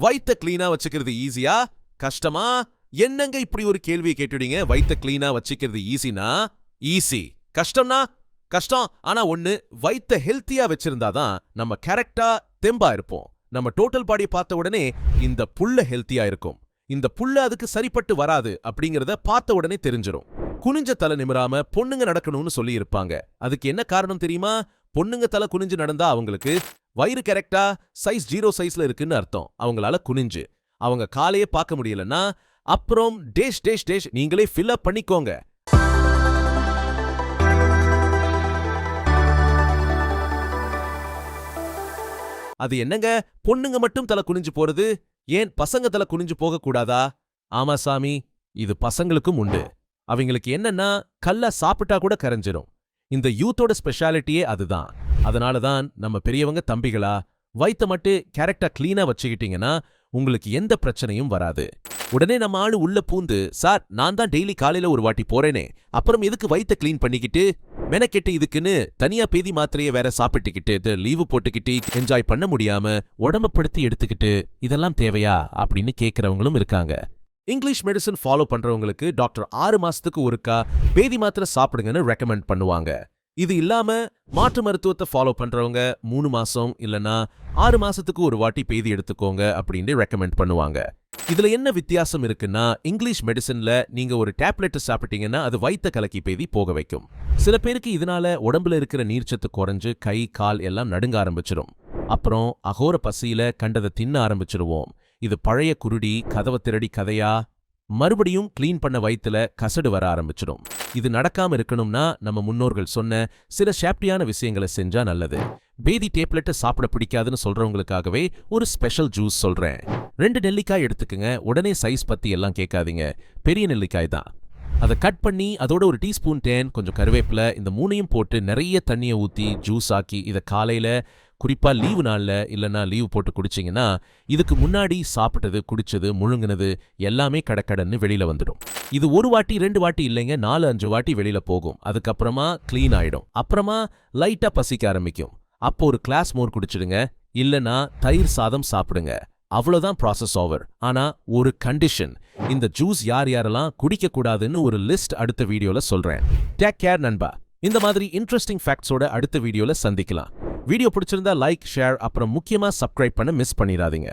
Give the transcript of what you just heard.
வயித்த கிளீனா வச்சுக்கிறது ஈஸியா கஷ்டமா? என்னங்க இப்படி ஒரு கேள்வி கேட்டுடுங்க வைத்த கிளீனா வச்சுக்கிறது ஈஸினா ஈஸி கஷ்டம்னா? கஷ்டம். ஆனா ஒண்ணு வயித்த ஹெல்த்தியா வச்சிருந்தாதான் நம்ம கரெக்டா தெம்பா இருப்போம். நம்ம டோட்டல் பாடி பார்த்த உடனே இந்த புல்ல ஹெல்த்தியா இருக்கும். இந்த புல்ல அதுக்கு சரிப்பட்டு வராது அப்படிங்கறத பார்த்த உடனே தெரிஞ்சிரும். குனிஞ்ச தலை நிமிராம பொண்ணுங்க நடக்கணும்னு சொல்லி இருப்பாங்க அதுக்கு என்ன காரணம் தெரியுமா? பொண்ணுங்க தலை குனிஞ்சு நடந்தா அவங்களுக்கு வயிறு கரெக்டா சைஸ் ஜீரோ சைஸ்ல இருக்குன்னு அர்த்தம். அவங்களால குனிஞ்சு. அவங்க காலையே பார்க்க முடியலன்னா அப்புறம் டேஷ் டேஷ் டேஷ் நீங்களே ஃபில் அப் பண்ணிக்கோங்க. அது என்னங்க? பொண்ணுங்க மட்டும் தலை குனிஞ்சு போறது? ஏன் பசங்க தலை குனிஞ்சு போக கூடாதா? ஆமா சாமி இது பசங்களுக்கும் உண்டு. அவங்களுக்கு என்னன்னா கல்லா சாப்பிட்டா கூட கரைஞ்சிரும். இந்த யூத்தோட ஸ்பெஷாலிட்டியே அதுதான். அதனால தான் நம்ம பெரியவங்க தம்பிகளா வயித்த மட்டும் கேரக்டா கிளீனா வச்சுக்கிட்டீங்கன்னா உங்களுக்கு எந்த பிரச்சனையும் வராது. உடனே நம்ம ஆளு உள்ள பூந்து சார் நான் தான் டெய்லி காலையில ஒரு வாட்டி போறேனே அப்புறம் எதுக்கு வயித்த க்ளீன் பண்ணிக்கிட்டு மெனக்கெட்டு இதுக்குன்னு தனியா பேதி மாத்திரையை வேற சாப்பிட்டுக்கிட்டு லீவு போட்டுக்கிட்டு என்ஜாய் பண்ண முடியாம உடம்பப்படுத்தி எடுத்துக்கிட்டு இதெல்லாம் தேவையா? அப்படின்னு கேட்கறவங்களும் இருக்காங்க. இங்கிலீஷ் மெடிசன் ஃபாலோ பண்றவங்களுக்கு டாக்டர் ஆறு மாசத்துக்கு ஒருக்கா பேதி மாத்திரை சாப்பிடுங்கன்னு ரெக்கமெண்ட் பண்ணுவாங்க. இது இல்லாம மாற்று மருத்துவத்தை ஃபாலோ பண்றவங்க மூணு மாசம் இல்லனா ஆறு மாசத்துக்கு ஒரு வாட்டி பேதி எடுத்துக்கோங்க அப்படின்னு ரெக்கமெண்ட் பண்ணுவாங்க. இதுல என்ன வித்தியாசம் இருக்குன்னா இங்கிலீஷ் மெடிசன்ல நீங்க ஒரு டேப்லெட் சாப்பிட்டீங்கன்னா அது வைத்த கலக்கி பேதி போக வைக்கும். சில பேருக்கு இதனால உடம்புல இருக்கிற நீர்ச்சத்து குறைஞ்சு கை கால் எல்லாம் நடுங்க ஆரம்பிச்சிடும் அப்புறம் அகோர பசியில கண்டதை தின்ன ஆரம்பிச்சிருவோம். இது பழைய குருடி கதவை திருடி கதையா மறுபடியும் கிளீன் பண்ண வயித்துல கசடு வர ஆரம்பிச்சிடும் இது நடக்காம இருக்கணும்னா நம்ம முன்னோர்கள் சொன்ன சில ஷாப்டியான விஷயங்களை செஞ்சா நல்லது. பேதி டேப்லெட்டை சாப்பிட பிடிக்காதுன்னு சொல்றவங்களுக்காகவே ஒரு ஸ்பெஷல் ஜூஸ் சொல்றேன். ரெண்டு நெல்லிக்காய் எடுத்துக்கங்க. உடனே சைஸ் பத்தி எல்லாம் கேட்காதீங்க. பெரிய நெல்லிக்காய் தான். அதை கட் பண்ணி அதோட ஒரு டீஸ்பூன் தேன் கொஞ்சம் கருவேப்பிலை இந்த மூணையும் போட்டு நிறைய தண்ணியை ஊற்றி ஜூஸ் ஆக்கி இதை காலையில் குறிப்பா லீவு நாள்ல இல்லைன்னா லீவு போட்டு குடிச்சிங்கன்னா இதுக்கு முன்னாடி சாப்பிட்டது குடிச்சது முழுங்குனது எல்லாமே கடக்கடன்னு வெளியில வந்துடும். இது ஒரு வாட்டி ரெண்டு வாட்டி இல்லைங்க நாலு அஞ்சு வாட்டி வெளியில போகும். அதுக்கப்புறமா க்ளீன் ஆயிடும். அப்புறமா லைட்டா பசிக்க ஆரம்பிக்கும். அப்போ ஒரு கிளாஸ் மோர் குடிச்சிடுங்க. இல்லனா தயிர் சாதம் சாப்பிடுங்க. அவ்வளோதான் ப்ராசஸ் ஓவர் ஆனா ஒரு கண்டிஷன் இந்த ஜூஸ் யார் யாரெல்லாம் குடிக்கக்கூடாதுன்னு ஒரு லிஸ்ட் அடுத்த வீடியோல சொல்றேன். டேக் கேர் நண்பா. இந்த மாதிரி இன்ட்ரெஸ்டிங் ஃபேக்ட்ஸோட அடுத்த வீடியோவில் சந்திக்கலாம். வீடியோ பிடிச்சிருந்தா லைக் ஷேர் அப்புறம் முக்கியமா சப்ஸ்கிரைப் பண்ண மிஸ் பண்ணிடாதீங்க.